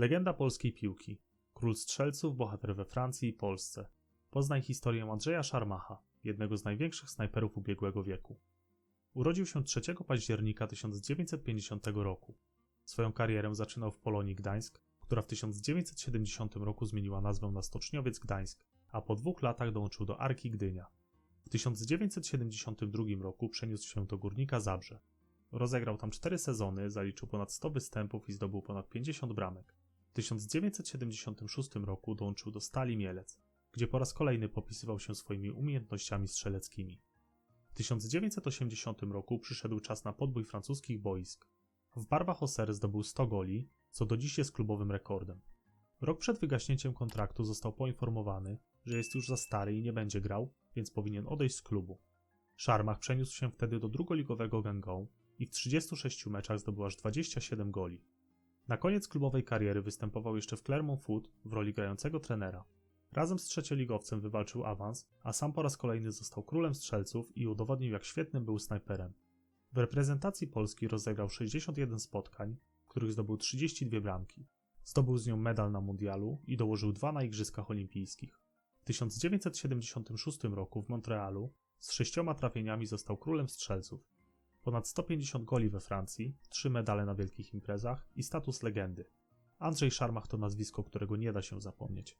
Legenda polskiej piłki. Król strzelców, bohater we Francji i Polsce. Poznaj historię Andrzeja Szarmacha, jednego z największych snajperów ubiegłego wieku. Urodził się 3 października 1950 roku. Swoją karierę zaczynał w Polonii Gdańsk, która w 1970 roku zmieniła nazwę na Stoczniowiec Gdańsk, a po dwóch latach dołączył do Arki Gdynia. W 1972 roku przeniósł się do Górnika Zabrze. Rozegrał tam cztery sezony, zaliczył ponad 100 występów i zdobył ponad 50 bramek. W 1976 roku dołączył do Stali Mielec, gdzie po raz kolejny popisywał się swoimi umiejętnościami strzeleckimi. W 1980 roku przyszedł czas na podbój francuskich boisk. W barwach Auxerre zdobył 100 goli, co do dziś jest klubowym rekordem. Rok przed wygaśnięciem kontraktu został poinformowany, że jest już za stary i nie będzie grał, więc powinien odejść z klubu. Szarmach przeniósł się wtedy do drugoligowego Guingamp i w 36 meczach zdobył aż 27 goli. Na koniec klubowej kariery występował jeszcze w Clermont Foot w roli grającego trenera. Razem z trzecioligowcem wywalczył awans, a sam po raz kolejny został królem strzelców i udowodnił jak świetnym był snajperem. W reprezentacji Polski rozegrał 61 spotkań, w których zdobył 32 bramki. Zdobył z nią medal na mundialu i dołożył dwa na Igrzyskach Olimpijskich. W 1976 roku w Montrealu z sześcioma trafieniami został królem strzelców. Ponad 150 goli we Francji, trzy medale na wielkich imprezach i status legendy. Andrzej Szarmach to nazwisko, którego nie da się zapomnieć.